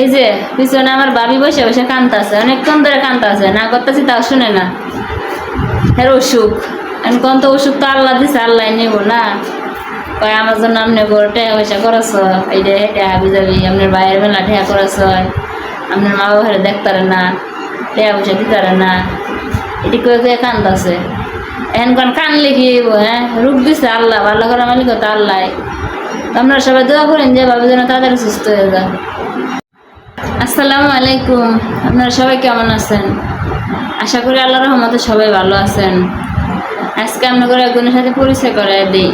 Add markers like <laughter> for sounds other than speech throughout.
এই যে, পিছনে আমার বাবি বসে বসে কান্তাছে অনেকক্ষণ ধরে কান্তাছে না করতেছি তাও শুনে না। এর অসুখ। এখন তো ওষুধ তো আল্লাহ দিছে, আল্লাহ নেব না। কয়, আমার জন্য আপনি বড় টেহা পয়সা করছ এই যে টেহা হাবি যাবি আপনার বাইরের মেলা টেহা করছ আপনার মা বাবার দেখতারে না টেহা পয়সা দিতারে না। এটি করে করে কান্দাছে। এখন কোন কানলে কি হ্যাঁ? রূপ দিছে আল্লাহ, ভালো করা মালিক তো আল্লাহ। আপনারা সবাই দোয়া করেন যে বাবু যেন তাড়াতাড়ি সুস্থ হয়ে যায় আসসালামু আলাইকুম। আপনারা সবাই কেমন আছেন? আশা করি আল্লাহ রহমতে সবাই ভালো আছেন। আজকে আপনাদের একজনের সাথে পরিচয় করে দিই।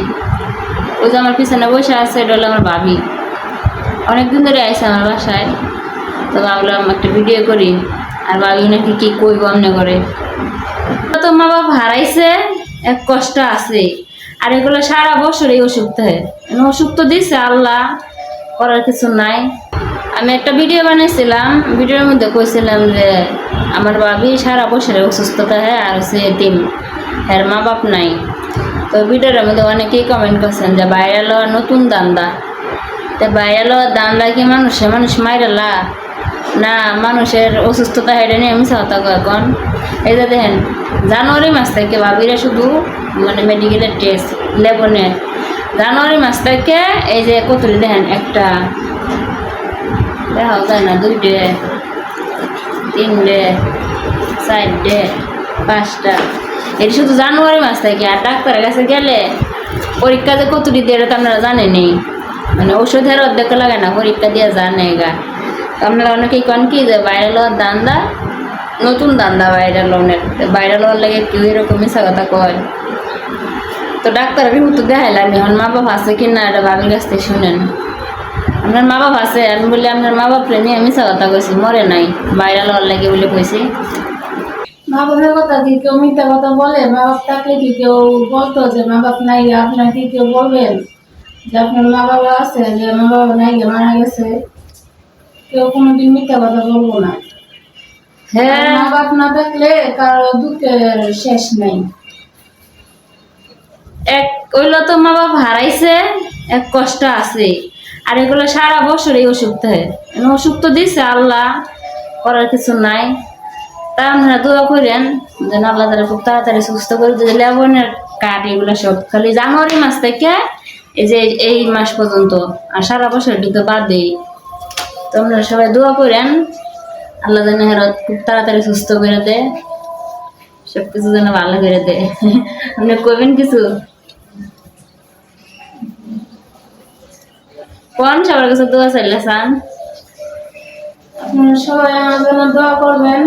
ওই যে আমার পিছনে বসে আছে, এটা হলো আমার ভাবি। অনেকদিন ধরে আইসে আমার বাসায়। তো ভাবলাম একটা ভিডিও করি। আর ভাবি নাকি কি কইব আমনে করে। তো মা বাবা হারাইছে, এক কষ্ট আছে। আর এগুলো সারা বছর এই অসুখ থাকে অসুখ তো দিছে আল্লাহ, করার কিছু নাই। আমি একটা ভিডিও বানিয়েছিলাম ভিডিওর মধ্যে কইছিলাম যে আমার ভাবি সারা বছরে অসুস্থতা হ্যাঁ আর সে এতিম, এর মা বাপ নাই। তো ভিডিওর মধ্যে অনেকেই কমেন্ট করছেন যে বাইরে নতুন দান্দা। তো বাইরে লওয়ার দান্দা কি মানুষে? মানুষ মাইরালা না, মানুষের অসুস্থতা হেঁটে নিয়ে আমি সাহতা এখন এই যে দেখেন, জানুয়ারি মাস থেকে ভাবিরা শুধু মানে মেডিকেলের টেস্ট লেবনে জানুয়ারি মাস থেকে এই যে কতটি দেখেন একটা দেখাও যায় না দুইটে তিনটে চারটে পাঁচটা এটি শুধু জানুয়ারি মাস থেকে আর ডাক্তারের কাছে গেলে পরীক্ষা যে কতটি দিয়ে এটা তো আপনারা জানেনি মানে ওষুধের অর্ধেক লাগে না পরীক্ষা দিয়ে জানে গা আপনারা অনেকেই কন কি যে বাইরে লওয়ার দান্দা নতুন দান্দা বাইরে লোনের বাইরে লওয়ার লাগে কেউ এরকম মিশা কথা কয় তো ডাক্তার আমি তো দেখাইলাম এখন মা বাবা আছে কি না এটা বাবির কাছ থেকে শুনেন আপনার মা বাবা আছে আমি বলি আপনার মা বাপরে নিয়ে মিশা কথা কইছি মরে নাই বাইরে লওয়ার লাগে বলে কইছি। মা বাবার কথা কি কেউ মিথ্যা কথা বলে? মা বাপ থাকলে কি কেউ বলতো যে মা বাপ নাই আপনার কি কেউ বলবেন? যে আপনার মা বাবা আছে যে মা বাবা নাই মারা গেছে। কেউ কোনোদিন মিথ্যা কথা বলব না। হ্যাঁ। মা বাপ না থাকলে কারও দুঃখের শেষ নাই। এক ওইলো তো মা বাবা হারাইছে এক কষ্ট আছে। আর এগুলো সারা বছর এই অসুখ মানে অসুখ তো দিছে আল্লাহ, করার কিছু নাই। তা আপনারা দোয়া করেন, যেন আল্লাহ তারা খুব তাড়াতাড়ি সুস্থ করে দিয়ে। লেবনের কাঠ এগুলো সব খালি জানুয়ারি মাস থেকে এই যে এই মাস পর্যন্ত, আর সারা বছর তো বাদ দেই তো আপনারা সবাই দোয়া করেন, আল্লাহ যেন হেরা খুব তাড়াতাড়ি সুস্থ করে দেয় সব কিছু যেন ভালো করে দেয়। <laughs> আপনি কবেন কিছু? কোন সবার কাছে দোয়া চাইলে চান আপনারা সবাই আমার জন্য দোয়া করবেন।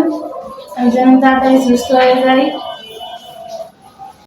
আমি যেন তাড়াতাড়ি সুস্থ হয়ে যাই।